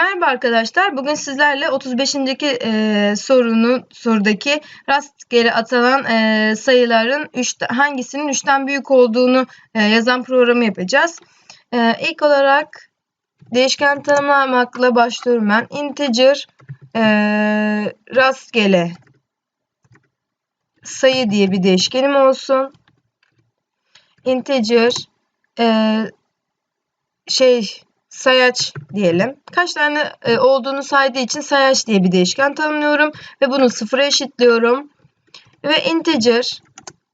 Merhaba arkadaşlar. Bugün sizlerle 35. E, sorunun sorudaki rastgele atılan e, sayıların üç, hangisinin 3'ten büyük olduğunu e, yazan programı yapacağız. E, ilk olarak değişken tanımlamakla başlıyorum ben. Integer e, rastgele sayı diye bir değişkenim olsun. Integer e, şey sayaç diyelim. Kaç tane e, olduğunu saydığı için sayaç diye bir değişken tanımlıyorum ve bunu sıfıra eşitliyorum. Ve integer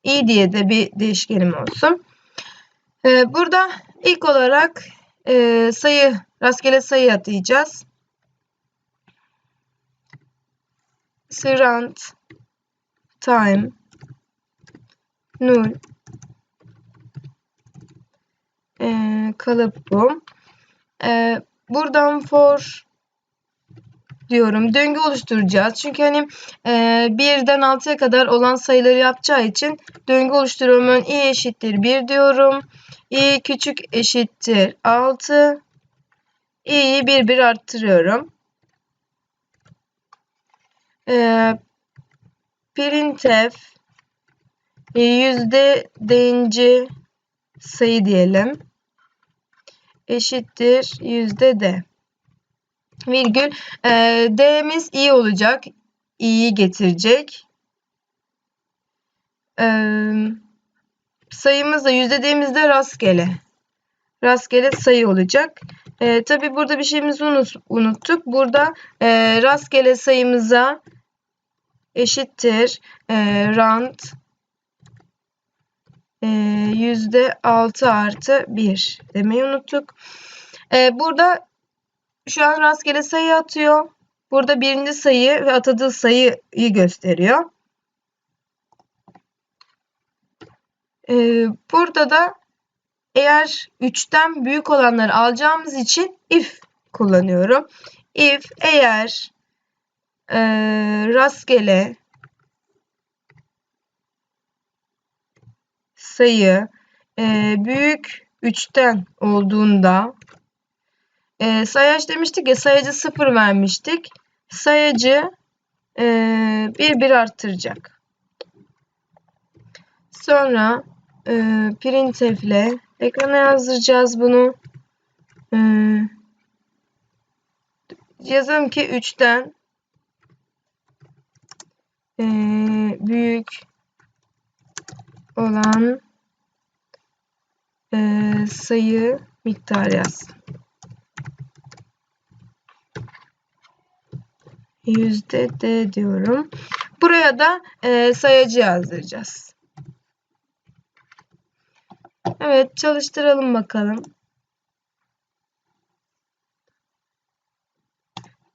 i diye de bir değişkenim olsun. E, burada ilk olarak e, sayı rastgele sayı atayacağız. Surround time null e, kalıp bu. Ee, buradan for diyorum. Döngü oluşturacağız. Çünkü hani e, 1'den 6'ya kadar olan sayıları yapacağı için döngü oluşturuyorum. Ben i eşittir 1 diyorum. i küçük eşittir 6. i'yi 1 1 arttırıyorum. Ee, printf yüzde deyince sayı diyelim eşittir yüzde d. Virgül. E, d'miz i olacak. i'yi getirecek. E, sayımız da yüzde d'miz de rastgele. Rastgele sayı olacak. E, Tabi burada bir şeyimizi unut, unuttuk. Burada e, rastgele sayımıza eşittir e, rand yüzde altı artı bir demeyi unuttuk. Ee, burada şu an rastgele sayı atıyor. Burada birinci sayı ve atadığı sayıyı gösteriyor. Ee, burada da eğer 3'ten büyük olanları alacağımız için if kullanıyorum. If eğer e, rastgele sayı e, büyük 3'ten olduğunda e, sayaç demiştik ya sayacı 0 vermiştik. Sayacı e, 1 1 arttıracak. Sonra e, printf ile ekrana yazdıracağız bunu. E, yazalım ki 3'ten e, büyük olan e, sayı miktarı yaz. Yüzde D diyorum. Buraya da e, sayacı yazdıracağız. Evet çalıştıralım bakalım.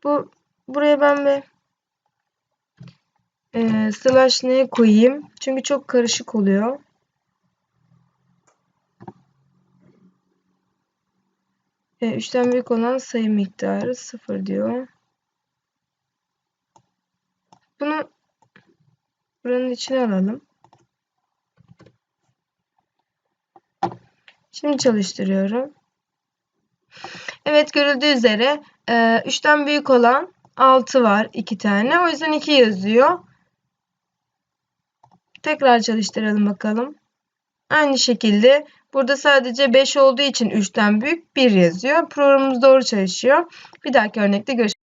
Bu buraya ben bir e, slash ne koyayım? Çünkü çok karışık oluyor. E, 3'ten büyük olan sayı miktarı 0 diyor. Bunu buranın içine alalım. Şimdi çalıştırıyorum. Evet görüldüğü üzere 3'ten e, büyük olan 6 var 2 tane. O yüzden 2 yazıyor. Tekrar çalıştıralım bakalım. Aynı şekilde burada sadece 5 olduğu için 3'ten büyük 1 yazıyor. Programımız doğru çalışıyor. Bir dahaki örnekte görüşürüz.